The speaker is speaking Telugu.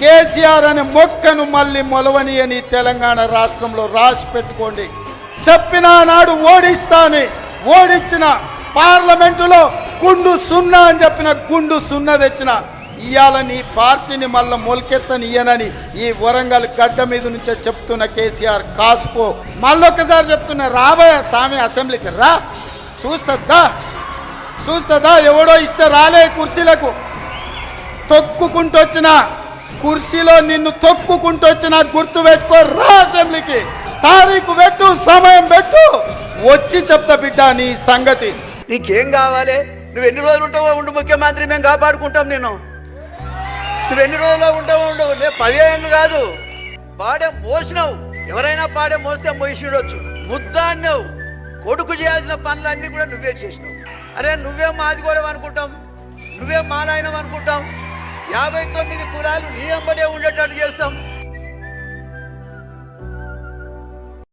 కేసీఆర్ అనే మొక్కను మళ్ళీ మొలవని అని తెలంగాణ రాష్ట్రంలో రాసి పెట్టుకోండి. చెప్పిన నాడు ఓడిస్తాని ఓడించిన పార్లమెంటులో గుండు సున్నా అని చెప్పిన గుండు సున్నా తెచ్చిన ఇవాళ నీ పార్టీని మళ్ళీ మొలకెత్తనియనని ఈ వరంగల్ గడ్డ మీద నుంచే చెప్తున్న కేసీఆర్ కాసుకో. మళ్ళొక్కసారి చెప్తున్న రాబోయే స్వామి అసెంబ్లీకి రా. చూస్తుందా చూస్తుందా ఎవడో ఇస్తే రాలే కుర్చీలకు. తొక్కుకుంటూ వచ్చినా కుర్చీలో నిన్ను తొక్కుకుంటూ వచ్చిన గుర్తు పెట్టుకో రా అసెంబ్లీకి. తారీఖు పెట్టు సమయం పెట్టు. వచ్చి చెప్తా బిడ్డ నీ సంగతి. నీకేం కావాలి? నువ్వు ఎన్ని రోజులు ఉంటావో ఉండు ముఖ్యమంత్రి మేము కాపాడుకుంటాం నేను నువ్వు ఎన్ని రోజులు ఉంటావో ఉండు నేను పదిహేను కాదు. పాడే మోసినావు. ఎవరైనా పాడే మోస్తే మోసిడొచ్చు ముద్దాన్నావు. కొడుకు చేయాల్సిన పనులన్నీ కూడా నువ్వే చేసినావు. అరే నువ్వే మాది కూడా అనుకుంటాం. నువ్వే మాలాయనం అనుకుంటాం. యాభై తొమ్మిది కులాలు నీ అంబడే ఉండేటట్టు చేస్తాం.